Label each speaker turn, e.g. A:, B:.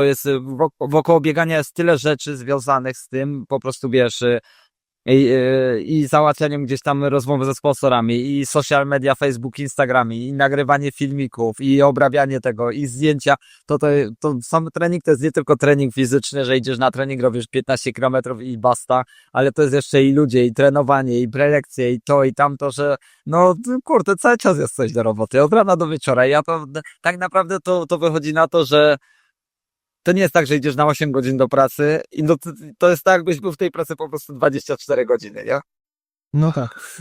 A: To jest y, wok- wokoło biegania jest tyle rzeczy związanych z tym, po prostu wiesz, y, i, y, i załatwianiem gdzieś tam rozmowy ze sponsorami, i social media, Facebook, Instagram, i nagrywanie filmików, i obrabianie tego, i zdjęcia. To, to, to sam trening to jest nie tylko trening fizyczny, że idziesz na trening, robisz 15 km i basta, ale to jest jeszcze i ludzie, i trenowanie, i prelekcje, i to, i tamto, że no kurde, cały czas jest coś do roboty, od rana do wieczora. I ja to tak naprawdę to, to wychodzi na to, że to nie jest tak, że idziesz na 8 godzin do pracy i no, to, jest tak, jakbyś był w tej pracy po prostu 24 godziny, nie?
B: No tak.